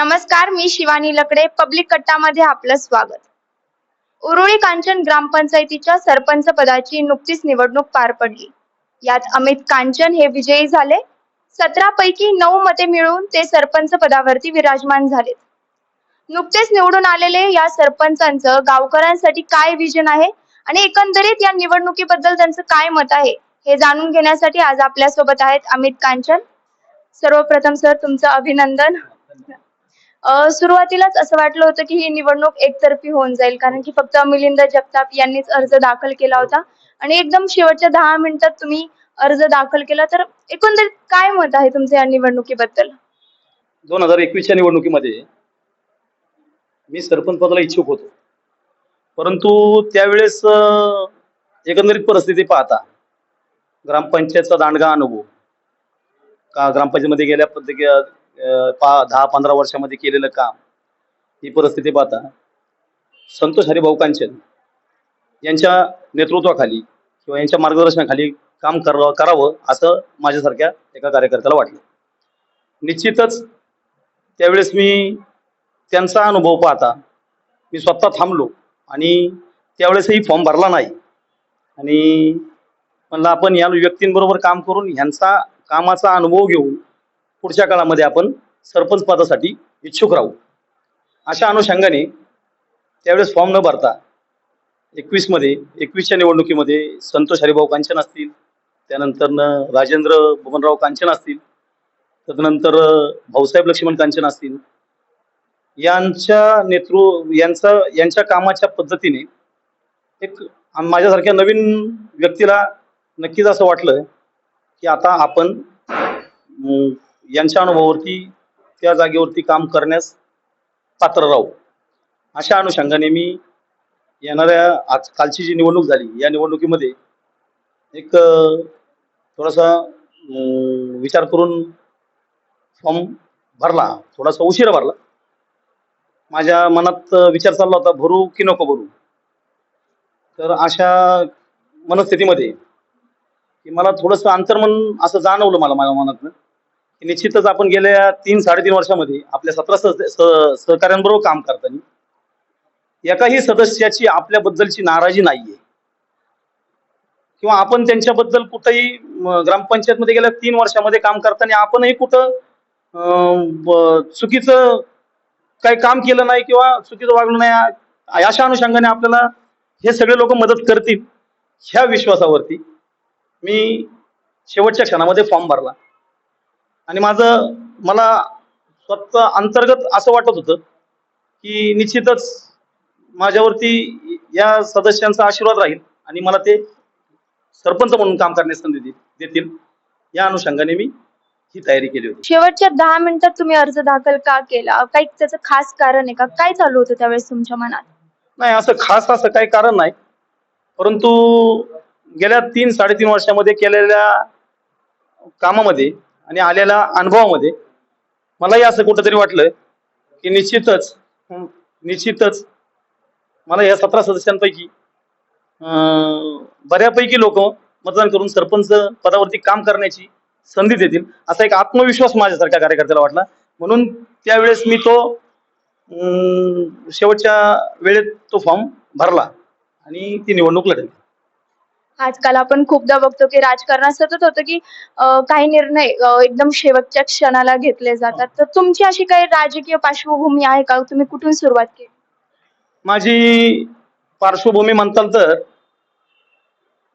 नमस्कार मी शिवानी लकडे. पब्लिक कट्टामध्ये आपलं स्वागत. उरुळी कांचन ग्रामपंचायतीच्या सरपंच पदाची नुकतीच निवडणूक पार पडली. यात अमित कांचन हे विजयी झाले. सतरा पैकी नऊ मते मिळवून ते सरपंच पदावरती विराजमान झाले नुकतेच निवडून आलेले या सरपंचांचं गावकऱ्यांसाठी काय विजन आहे आणि एकंदरीत या निवडणुकीबद्दल त्यांचं काय मत आहे हे जाणून घेण्यासाठी आज आपल्यासोबत आहेत अमित कांचन. सर्वप्रथम सर तुमचं अभिनंदन. सुरुवातीलाच असं वाटलं होतं की ही निवडणूक एकतर्फी होऊन जाईल कारण की फक्त मिलिंद जगताप यांनीच अर्ज दाखल केला होता. आणि एकदम शेवटच्या दहा मिनिटात तुम्ही अर्ज दाखल केला तर एकंदरीत काय मत आहे तुमचं या निवडणुकीबद्दल? दोन हजार एकवीसच्या निवडणुकीमध्ये मी सरपंच पदाला इच्छुक होतो. परंतु त्यावेळेस एकंदरीत परिस्थिती पाहता ग्रामपंचायतचा दांडगा अनुभव का ग्रामपंचायतमध्ये गेल्या पद्धती पा दहा पंधरा वर्षामध्ये केलेलं काम ही परिस्थिती पाहता संतोष हरिभाऊ कांचन यांच्या नेतृत्वाखाली किंवा यांच्या मार्गदर्शनाखाली काम करावं करावं असं माझ्यासारख्या एका कार्यकर्त्याला वाटलं. निश्चितच त्यावेळेस मी त्यांचा अनुभव पाहता मी स्वतः थांबलो आणि त्यावेळेसही फॉर्म भरला नाही. आणि म्हणलं आपण या व्यक्तींबरोबर काम करून ह्यांचा कामाचा अनुभव घेऊन पुढच्या काळामध्ये आपण सरपंच पदासाठी इच्छुक राहू. अशा अनुषंगाने त्यावेळेस फॉर्म न भरता एकवीसमध्ये एकवीसच्या निवडणुकीमध्ये संतोष हरिभाऊ कांचन असतील त्यानंतर राजेंद्र बबनराव कांचन असतील तदनंतर भाऊसाहेब लक्ष्मण कांचन असतील. यांच्या नेतृ यांचा यांच्या कामाच्या पद्धतीने एक माझ्यासारख्या नवीन व्यक्तीला नक्कीच असं वाटलं की आता आपण यांच्या अनुभवावरती त्या जागेवरती काम करण्यास पात्र राहू. अशा अनुषंगाने मी येणाऱ्या आज कालची जी निवडणूक झाली या निवडणुकीमध्ये एक थोडासा विचार करून फॉर्म भरला थोडासा उशिरा भरला. माझ्या मनात विचार चालला होता भरू की नको भरू? तर अशा मनस्थितीमध्ये की मला थोडंसं अंतर्मन असं जाणवलं मला माझ्या मनातनं. निश्चितच आपण गेल्या तीन साडेतीन वर्षामध्ये आपल्या सतरा सह सहकाऱ्यांबरोबर काम करताना एकाही सदस्याची आपल्याबद्दलची नाराजी नाहीये. किंवा आपण त्यांच्याबद्दल कुठंही ग्रामपंचायतमध्ये गेल्या तीन वर्षामध्ये काम करताना आपणही कुठं चुकीचं काही काम केलं नाही किंवा चुकीचं वागलं नाही अशा अनुषंगाने आपल्याला हे सगळे लोक मदत करतील ह्या विश्वासावरती मी शेवटच्या क्षणामध्ये फॉर्म भरला. आणि माझं मला स्वतः अंतर्गत असं वाटत होतं की निश्चितच माझ्यावरती या सदस्यांचा आशीर्वाद राहील आणि मला ते सरपंच म्हणून काम करण्यास संधी दे- देतील. या अनुषंगाने मी ही तयारी केली होती. शेवटच्या दहा मिनिटात तुम्ही अर्ज दाखल का केला? काही त्याचं खास कारण आहे का? काय चालू होतं त्यावेळेस तुमच्या मनात? नाही असं खास असं काही कारण नाही. परंतु गेल्या तीन साडेतीन वर्षामध्ये केलेल्या कामामध्ये आणि आलेल्या अनुभवामध्ये मलाही असं कुठंतरी वाटलं की निश्चितच निश्चितच मला या सतरा सदस्यांपैकी बऱ्यापैकी लोक मतदान करून सरपंच पदावरती काम करण्याची संधी देतील. असा एक आत्मविश्वास माझ्यासारख्या कार्यकर्त्याला वाटला. म्हणून त्यावेळेस मी तो शेवटच्या वेळेत तो फॉर्म भरला आणि ती निवडणूक लढली आजकाल आपण खूपदा बघतो की राजकारणात सतत होतं की अं, काही निर्णय अं, एकदम शेवटच्या क्षणाला घेतले जातात. तर तुमची अशी काही राजकीय पार्श्वभूमी आहे का? तुम्ही कुठून सुरुवात केली? माझी पार्श्वभूमी म्हणताल तर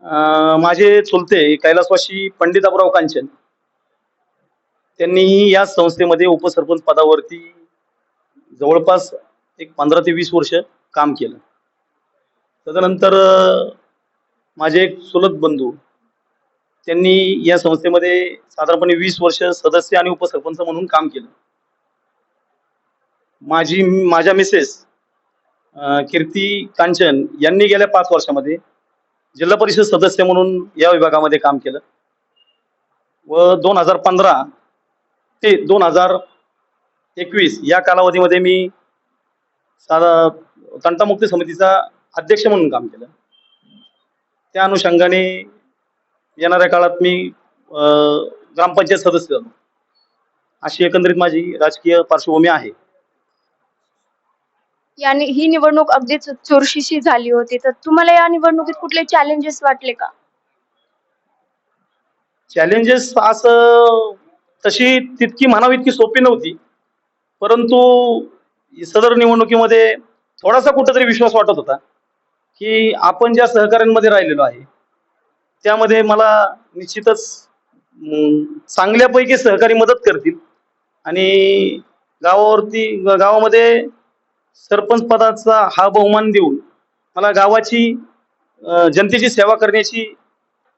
अं, माझे चुलते कैलासवाशी पंडिताबराव कांचन त्यांनी या संस्थेमध्ये उपसरपंच पदावरती जवळपास एक पंधरा ते वीस वर्ष काम केलं. त्याच्यानंतर अं, माझे एक सुलत बंधू त्यांनी या संस्थेमध्ये साधारणपणे वीस वर्ष सदस्य आणि उपसरपंच म्हणून काम केलं. माझी माझ्या मिसेस कीर्ती कांचन यांनी गेल्या पाच वर्षामध्ये जिल्हा परिषद सदस्य म्हणून या विभागामध्ये काम केलं. व दोन हजार पंधरा ते दोन हजार एकवीस या कालावधीमध्ये मी साधा तंटामुक्ती समितीचा अध्यक्ष म्हणून काम केलं. त्या अनुषंगाने येणाऱ्या काळात मी ग्रामपंचायत सदस्य झालो अशी एकंदरीत माझी राजकीय पार्श्वभूमी आहे. याने ही निवडणूक अगदीच चुरशीची झाली होती. तर तुम्हाला या निवडणुकीत कुठले चॅलेंजेस वाटले का? चॅलेंजेस असं तशी तितकी म्हणावी इतकी सोपी नव्हती. परंतु सदर निवडणुकीमध्ये थोडासा कुठेतरी विश्वास वाटत होता. की आपण ज्या सहकार्यांमध्ये राहिलेलो आहे त्यामध्ये मला निश्चितच चांगल्यापैकी सहकारी मदत करतील. आणि गावावरती ग- गावामध्ये सरपंच पदाचा हा बहुमान देऊन मला गावाची जनतेची सेवा करण्याची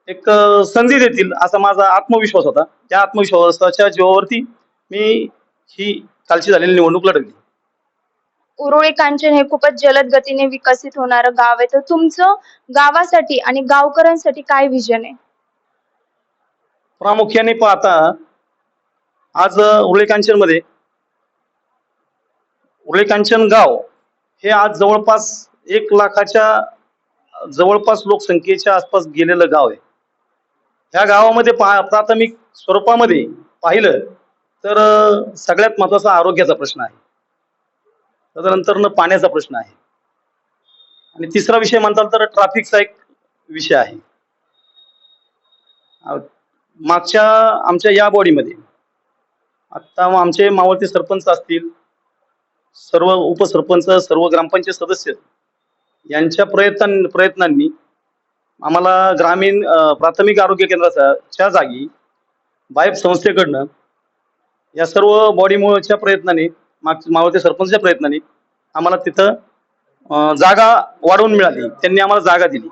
एक संधी देतील असा माझा आत्मविश्वास होता. त्या आत्मविश्वासाच्या जीवावरती मी ही कालची झालेली निवडणूक लढवली. उरुळी कांचन हे खूपच जलद गतीने विकसित होणारं गाव आहे. तर तुमचं गावासाठी आणि गावकऱ्यांसाठी काय विजन आहे? प्रामुख्याने पाहता आज उरळी मध्ये उरळी गाव हे आज जवळपास एक लाखाच्या जवळपास लोकसंख्येच्या आसपास गेलेलं गाव आहे. ह्या गावामध्ये पा प्राथमिक स्वरूपामध्ये पाहिलं तर सगळ्यात महत्त्वाचा आरोग्याचा प्रश्न आहे. त्याच्यानंतर पाण्याचा प्रश्न आहे. आणि तिसरा विषय म्हणताल तर ट्रॅफिकचा एक विषय आहे. मागच्या आमच्या या बॉडीमध्ये आता आमचे मावळते सरपंच असतील सर्व उपसरपंच सर्व ग्रामपंचायत सदस्य यांच्या प्रयत्न प्रयत्नांनी आम्हाला ग्रामीण प्राथमिक आरोग्य केंद्राच्या च्या जागी बायप संस्थेकडनं या सर्व बॉडीमुळेच्या प्रयत्नाने माग मावळते सरपंचच्या प्रयत्नाने आम्हाला तिथं जागा वाढवून मिळाली. त्यांनी आम्हाला जागा दिली.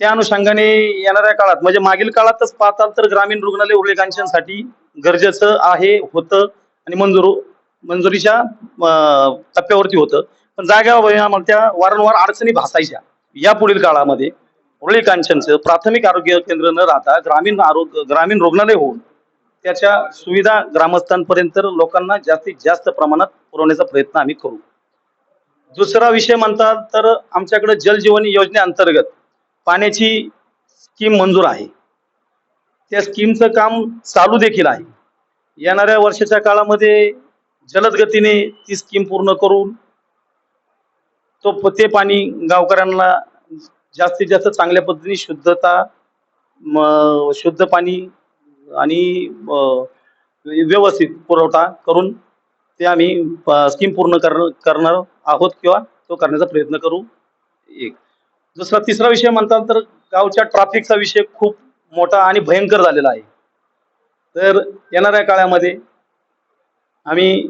त्या अनुषंगाने येणाऱ्या काळात म्हणजे मागील काळातच पाहताल तर ग्रामीण रुग्णालय उल्लेखांशांसाठी गरजेचं आहे होतं आणि मंजूर मंजुरीच्या टप्प्यावरती होतं. पण जाग्यावर आम्हाला त्या वारंवार अडचणी भासायच्या. या पुढील काळामध्ये उरळी कांचनचं प्राथमिक आरोग्य केंद्र न राहता ग्रामीण आरोग्य ग्रामीण रुग्णालय होऊन त्याच्या सुविधा ग्रामस्थांपर्यंत लोकांना जास्तीत जास्त प्रमाणात पुरवण्याचा प्रयत्न आम्ही करू. दुसरा विषय म्हणतात तर आमच्याकडे जलजीवन योजनेअंतर्गत पाण्याची स्कीम मंजूर आहे. त्या स्कीमचं काम चालू देखील आहे. येणाऱ्या वर्षाच्या काळामध्ये जलद गतीने ती स्कीम पूर्ण करून तो ते पाणी गावकऱ्यांना जास्तीत जास्त चांगल्या पद्धतीने शुद्धता शुद्ध पाणी आणि व्यवस्थित पुरवठा करून ते आम्ही स्कीम पूर्ण कर- करणार आहोत किंवा तो करण्याचा प्रयत्न करू. एक. दुसरा तिसरा विषय म्हणतात तर गावच्या ट्रॅफिकचा विषय खूप मोठा आणि भयंकर झालेला आहे. तर येणाऱ्या काळामध्ये आम्ही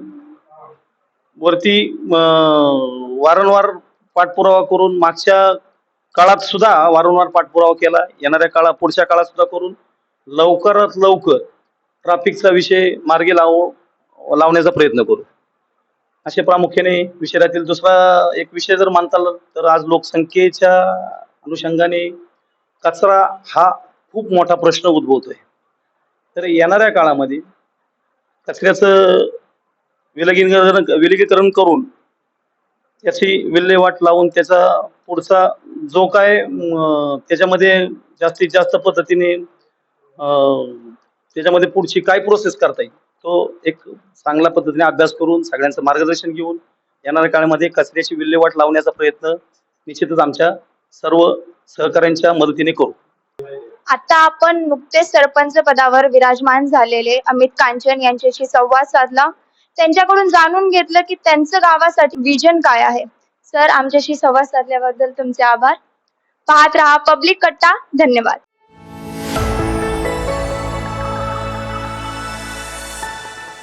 वरती वारंवार पाठपुरावा करून मागच्या काळात सुद्धा वारंवार पाठपुरावा केला. येणाऱ्या काळात पुढच्या काळात सुद्धा करून लवकरात लवकर ट्रॅफिकचा विषय मार्गी लाव लावण्याचा प्रयत्न करू. असे प्रामुख्याने विषयातील दुसरा एक विषय जर मानता तर आज लोकसंख्येच्या अनुषंगाने कचरा हा खूप मोठा प्रश्न उद्भवतोय. तर येणाऱ्या काळामध्ये कचऱ्याचं विलगीकरण विलगीकरण करून त्याची विल्हेवाट लावून त्याचा पुढचा जो काय त्याच्यामध्ये जास्तीत जास्त पद्धतीने त्याच्यामध्ये पुढची काय प्रोसेस करता येईल? तो एक चांगल्या पद्धतीने अभ्यास करून सगळ्यांचं मार्गदर्शन घेऊन येणाऱ्या काळामध्ये कचऱ्याची विल्हेवाट लावण्याचा प्रयत्न निश्चितच आमच्या सर्व सहकाऱ्यांच्या मदतीने करू. आता आपण नुकतेच सरपंच पदावर विराजमान झालेले अमित कांचन यांच्याशी संवाद साधला. त्यांच्याकडून जाणून घेतलं की त्यांचं गावासाठी विजन काय आहे. सर आमच्याशी संवाद साधल्याबद्दल तुमचे आभार. पाहत रहा पब्लिक कट्टा. धन्यवाद.